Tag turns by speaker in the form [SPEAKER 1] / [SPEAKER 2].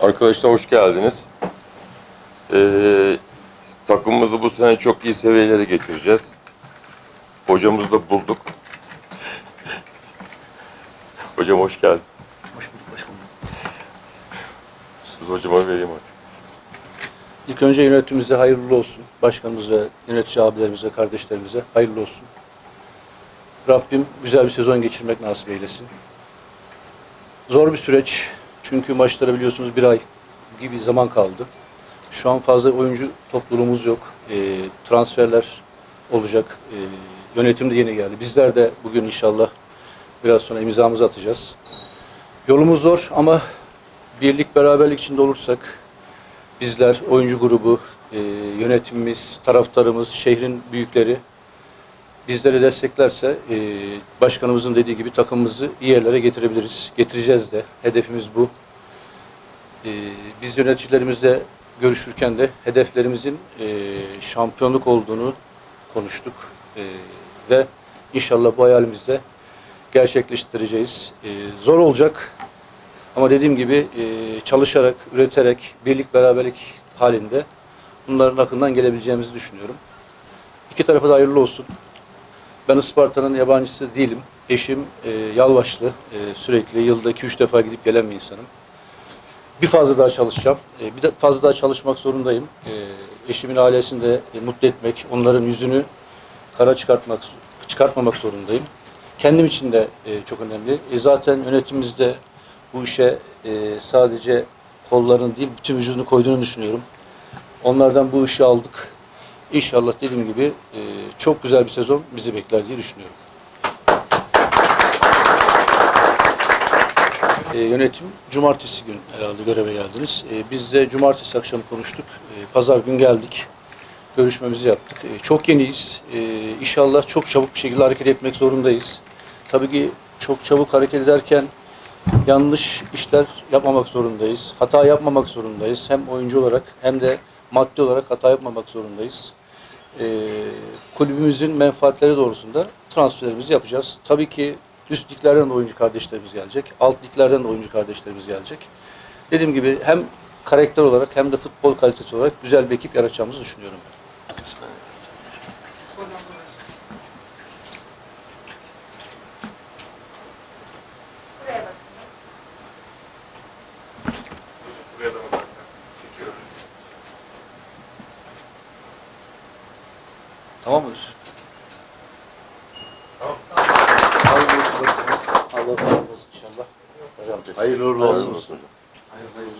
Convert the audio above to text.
[SPEAKER 1] Arkadaşlar hoş geldiniz. Ee, takımımızı bu sene çok iyi seviyelere getireceğiz. Hocamızı da bulduk. Hocam hoş geldin.
[SPEAKER 2] Hoş bulduk, hoş bulduk.
[SPEAKER 1] Söz hocama vereyim artık.
[SPEAKER 2] İlk önce yönetimimize hayırlı olsun. Başkanımız ve yönetici abilerimize, kardeşlerimize hayırlı olsun. Rabbim güzel bir sezon geçirmek nasip eylesin. Zor bir süreç. Çünkü maçlara biliyorsunuz bir ay gibi zaman kaldı. Şu an fazla oyuncu topluluğumuz yok. E, transferler olacak. E, yönetim de yeni geldi. Bizler de bugün inşallah biraz sonra imzamızı atacağız. Yolumuz zor ama birlik beraberlik içinde olursak bizler, oyuncu grubu, e, yönetimimiz, taraftarımız, şehrin büyükleri bizleri desteklerse e, başkanımızın dediği gibi takımımızı iyi yerlere getirebiliriz. Getireceğiz de. Hedefimiz bu. E, biz yöneticilerimizle görüşürken de hedeflerimizin e, şampiyonluk olduğunu konuştuk. E, ve inşallah bu hayalimizde gerçekleştireceğiz. E, zor olacak ama dediğim gibi e, çalışarak, üreterek, birlik beraberlik halinde bunların akından gelebileceğimizi düşünüyorum. İki tarafa da hayırlı olsun. Ben Isparta'nın yabancısı değilim. Eşim e, Yalvaçlı. E, sürekli yılda 2-3 defa gidip gelen bir insanım. Bir fazla daha çalışacağım. E, bir de fazla daha çalışmak zorundayım. E, eşimin ailesini de e, mutlu etmek, onların yüzünü kara çıkartmak çıkartmamak zorundayım. Kendim için de e, çok önemli. E, zaten yönetimimizde bu işe e, sadece kolların değil bütün vücudunu koyduğunu düşünüyorum. Onlardan bu işi aldık. İnşallah dediğim gibi e, çok güzel bir sezon bizi bekler diye düşünüyorum. E, yönetim cumartesi gün herhalde göreve geldiniz. E, biz de cumartesi akşamı konuştuk. E, Pazar gün geldik. Görüşmemizi yaptık. E, çok yeniyiz. E, inşallah çok çabuk bir şekilde hareket etmek zorundayız. Tabii ki çok çabuk hareket ederken yanlış işler yapmamak zorundayız. Hata yapmamak zorundayız. Hem oyuncu olarak hem de maddi olarak hata yapmamak zorundayız. Ee, kulübümüzün menfaatleri doğrusunda transferlerimizi yapacağız. Tabii ki üst liglerden de oyuncu kardeşlerimiz gelecek. Alt liglerden de oyuncu kardeşlerimiz gelecek. Dediğim gibi hem karakter olarak hem de futbol kalitesi olarak güzel bir ekip yaratacağımızı düşünüyorum.
[SPEAKER 3] Buraya
[SPEAKER 2] Tamam mı? Tamam. Allah razı olsun inşallah.
[SPEAKER 4] Hayırlı uğurlu olsun.
[SPEAKER 1] hocam.
[SPEAKER 2] Hayırlı